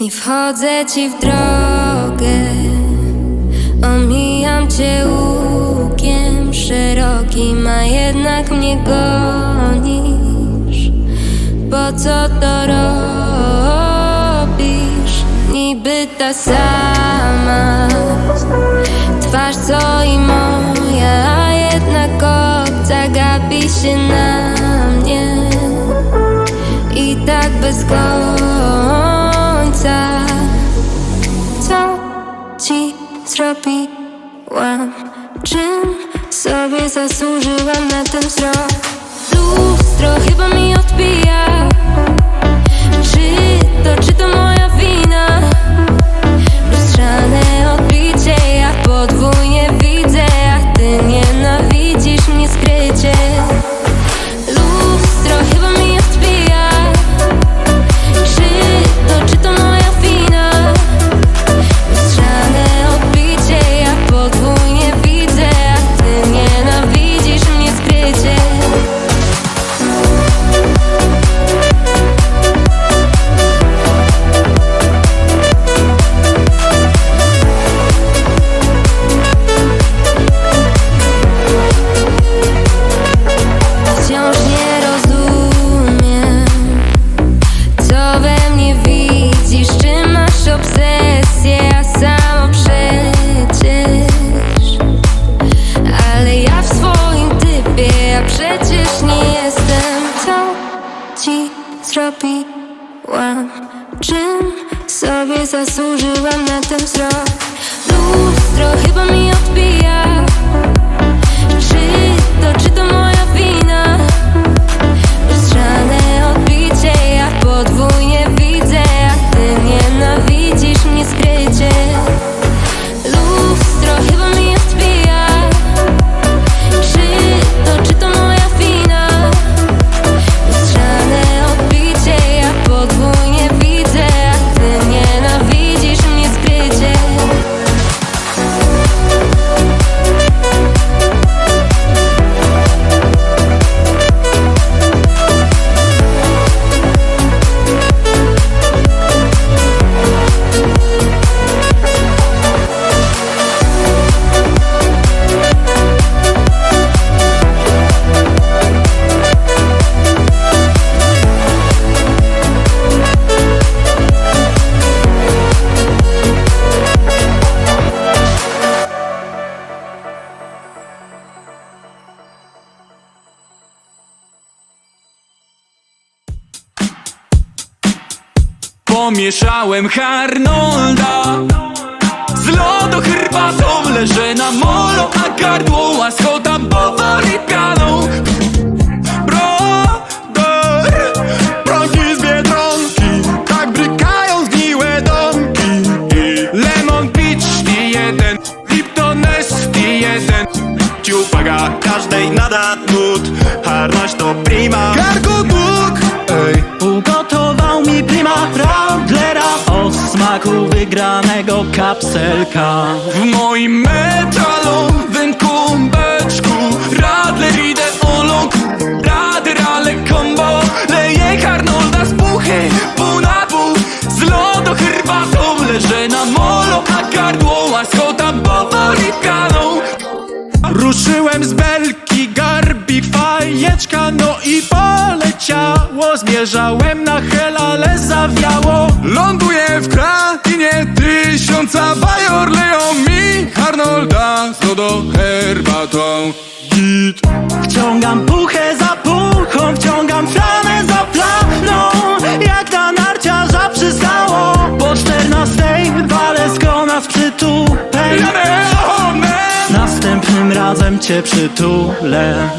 Nie wchodzę ci w drogę, omijam cię łukiem szerokim, a jednak mnie gonisz. Po co to robisz? Niby ta sama twarz co i moja, a jednak obca gapi się na mnie. I tak bez końca Co ci zrobiłam? Czym sobie zasłużyłam na ten wzrok? Lustro chyba ci zrobiłam? Czym sobie zasłużyłam na ten wzrok? Lustro chyba mi Pomieszałem Harnolda. Z lodu herbatą Leżę na molo, a gardło łaskota powoli pianą Brother Prąki z Biedronki Tak brykają zgniłe domki. Lemon Peach nie jeden Liptones nie jeden. Ci uwaga, każdej nada nut Harność to prima O smaku wygranego kapselka. W moim metalowym kumbeczku Radler ideolog Rader, ale combo Leję Harnolda z puchy Pół na pół. Z lodu herbatą Leżę na molo A gardło łaskota powoli pianą Ruszyłem z belki Garbi fajeczka No i poleciało. Zmierzałem na hel, ale zawiało. Ląduję w krainie tysiąca bajor Leją mi Arnolda z lodo herbatą. Git. Wciągam puchę za puchą Wciągam flanę za flaną. Jak na narciarza przystało Po czternastej przytupem Jadę onem Następnym razem cię przytulę